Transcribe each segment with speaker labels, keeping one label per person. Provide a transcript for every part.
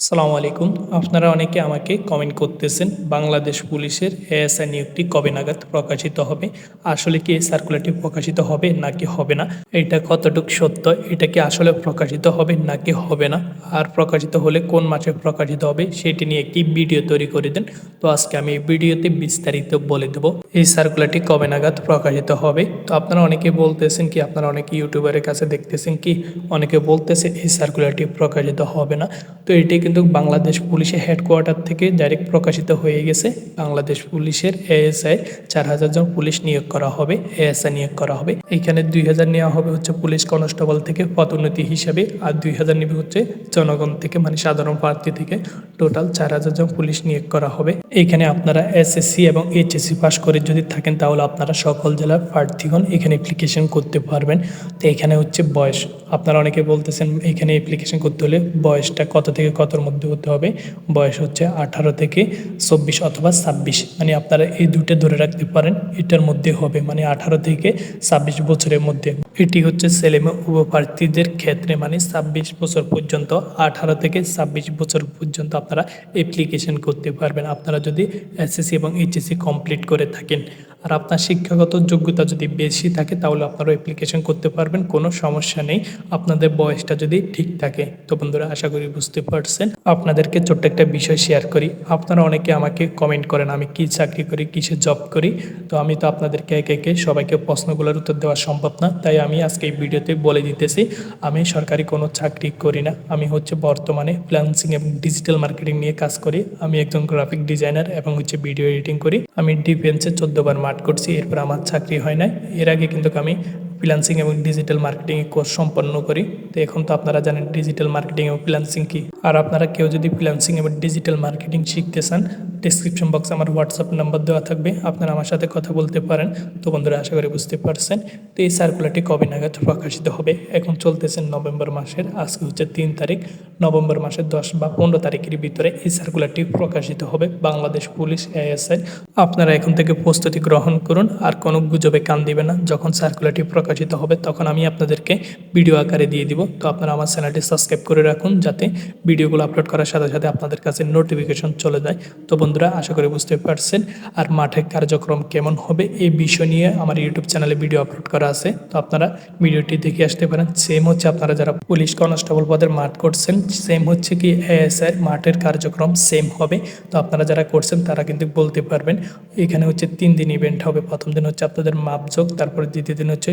Speaker 1: আসসালামু আলাইকুম। আপনারা অনেকে আমাকে কমেন্ট করতেছেন, বাংলাদেশ পুলিশের এএসআই নিয়োগটি কবে নাগাদ প্রকাশিত হবে? আসলে কি এই সার্কুলারটি প্রকাশিত হবে নাকি হবে না? এটা কতটুকু সত্য? এটা কি আসলে প্রকাশিত হবে নাকি হবে না? আর প্রকাশিত হলে কোন মাসে প্রকাশিত হবে সেটি নিয়ে একটি ভিডিও তৈরি করে দেন। তো আজকে আমি এই ভিডিওতে বিস্তারিত বলে দেব, এই সার্কুলারটি কবে নাগাদ প্রকাশিত হবে? তো আপনারা অনেকে বলতেছেন কি, আপনারা অনেকে ইউটিউবারের কাছে দেখতেছেন কি, অনেকে বলতেছে এই সার্কুলারটি প্রকাশিত হবে না। তো এটি কিন্তু বাংলাদেশ পুলিশের হেডকোয়ার্টার থেকে ডাইরেক্ট প্রকাশিত হয়ে গেছে। বাংলাদেশ পুলিশের এএসআই চার হাজার জন পুলিশ নিয়োগ করা হবে, এএসআই নিয়োগ করা হবে। এখানে দুই হাজার নেওয়া হবে হচ্ছে পুলিশ কনস্টেবল থেকে পদোন্নতি হিসাবে, আর দুই হাজার নেবে হচ্ছে জনগণ থেকে মানে সাধারণ প্রার্থী থেকে। টোটাল চার হাজার জন পুলিশ নিয়োগ করা হবে। এখানে আপনারা এসএসসি এবং এইচএসসি পাস করে যদি থাকেন, তাহলে আপনারা সকল জেলার প্রার্থীগণ এখানে অ্যাপ্লিকেশন করতে পারবেন। তো এখানে হচ্ছে বয়স। আপনারা অনেকে বলতেছেন, এখানে অ্যাপ্লিকেশন করতে হলে বয়সটা কত থেকে কতর মধ্যে হতে হবে? বয়স হচ্ছে আঠারো থেকে চব্বিশ অথবা ছাব্বিশ। মানে আপনারা এই দুটো ধরে রাখতে পারেন, এটার মধ্যে হবে। মানে আঠারো থেকে ছাব্বিশ বছরের মধ্যে। এটি হচ্ছে ছেলেমেয়ে উপপ্রার্থীদের ক্ষেত্রে মানে ছাব্বিশ বছর পর্যন্ত, আঠারো থেকে ছাব্বিশ বছর পর্যন্ত আপনারা অ্যাপ্লিকেশন করতে পারবেন। আপনারা যদি এসএসসি এবং এইচএসসি কমপ্লিট করে থাকেন। আর আপনার শিক্ষাগত যোগ্যতা যদি বেশি থাকে, তাহলে আপনারা অ্যাপ্লিকেশন করতে পারবেন, কোনো সমস্যা নেই। আপনাদের বয়সটা যদি ঠিক থাকে, তো বন্ধুরা আশা করি বুঝতে পারছেন। আপনাদেরকে ছোট্ট একটা বিষয় শেয়ার করি। আপনারা অনেকে আমাকে কমেন্ট করেন, আমি কি চাকরি করি, কিসে জব করি? তো আমি তো আপনাদেরকে একে একে সবাইকে প্রশ্নগুলোর উত্তর দেওয়া সম্ভব না, তাই আমি আজকে এই ভিডিওতে বলে দিতেছি, আমি সরকারি কোনো চাকরি করি না। আমি হচ্ছে বর্তমানে ফ্রিল্যান্সিং এবং ডিজিটাল মার্কেটিং নিয়ে কাজ করি। আমি একজন গ্রাফিক ডিজাইনার এবং হচ্ছে ভিডিও এডিটিং করি। আমি ডিফেন্সে চোদ্দবার মাঠ করছি, এরপর আমার চাকরি হয় নাই। এর আগে কিন্তু আমি ফ্রিলান্সিং এবং ডিজিটাল মার্কেটিং কোর্স সম্পন্ন করি। তো এখন তো আপনারা জানেন ডিজিটাল মার্কেটিং এবং ফ্রিলান্সিং কি। আর আপনারা কেউ যদি ফ্রিলান্সিং এবং ডিজিটাল মার্কেটিং শিখতে চান ডিসক্রিপশন বক্সে আমার হোয়াটসঅ্যাপ নাম্বার দেওয়া থাকবে, আপনারা আমার সাথে কথা বলতে পারেন। তো বন্ধুরা, আশা করি বুঝতে পারছেন। তো এই সার্কুলারটি কবে নাগাদ প্রকাশিত হবে? এখন চলতেছে নভেম্বর মাসের, আজকে হচ্ছে তিন তারিখ। নভেম্বর মাসের দশ বা পনেরো তারিখের ভিতরে এই সার্কুলারটি প্রকাশিত হবে বাংলাদেশ পুলিশ এএসআই আপনারা এখন থেকে প্রস্তুতি গ্রহণ করুন, আর কোনো গুজবে কান দিবে না। যখন সার্কুলারটি প্রকাশিত হবে, তখন আমি আপনাদেরকে ভিডিও আকারে দিয়ে দিব। তো আপনারা আমার চ্যানেলটি সাবস্ক্রাইব করে রাখুন, যাতে ভিডিওগুলো আপলোড করার সাথে সাথে আপনাদের কাছে নোটিফিকেশন চলে যায়। তো বন্ধুরা, আশা করি বুঝতে পারছেন। আর মাঠে কার্যক্রম কেমন হবে এই বিষয় নিয়ে আমার ইউটিউব চ্যানেলে ভিডিও আপলোড করা আছে। তো আপনারা ভিডিওটি দেখে আসতে পারেন। সেম হচ্ছে আপনারা যারা পুলিশ কনস্টেবল পদের মাঠ করছেন সেম হচ্ছে কি এএসআই মাঠের কার্যক্রম সেম হবে। তো আপনারা যারা করছেন, তারা কিন্তু বলতে পারবেন, এখানে হচ্ছে তিন দিন ইভেন্ট হবে। প্রথম দিন হচ্ছে আপনাদের মাপযোগ তারপরে দ্বিতীয় দিন হচ্ছে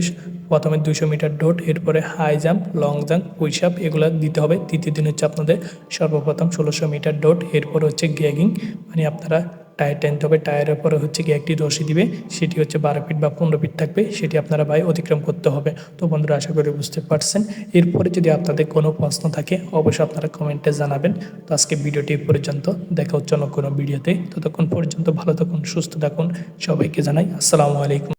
Speaker 1: প্রথমে দুশো মিটার ডোট এরপরে high jump long jump pushup এগুলো দিতে হবে। তৃতীয় দিন হচ্ছে আপনাদের সর্বপ্রথম ষোলোশো মিটার ডোট এরপর হচ্ছে গ্যাগিং মানে আপনারা টায়ার টানতে হবে টায়ারের পরে হচ্ছে গিয়ে একটি রশি দিবে, সেটি হচ্ছে বারো ফিট বা পনেরো ফিট থাকবে, সেটি আপনারা ভাই অতিক্রম করতে হবে। তো বন্ধুরা, আশা করি বুঝতে পারছেন। এরপরে যদি আপনাদের কোনো প্রশ্ন থাকে, অবশ্যই আপনারা কমেন্টে জানাবেন। তো আজকে ভিডিওটি পর্যন্ত। দেখা হচ্ছে অন্য কোনো ভিডিওতে। ততক্ষণ পর্যন্ত ভালো থাকুন, সুস্থ থাকুন। সবাইকে জানাই আসসালামু আলাইকুম।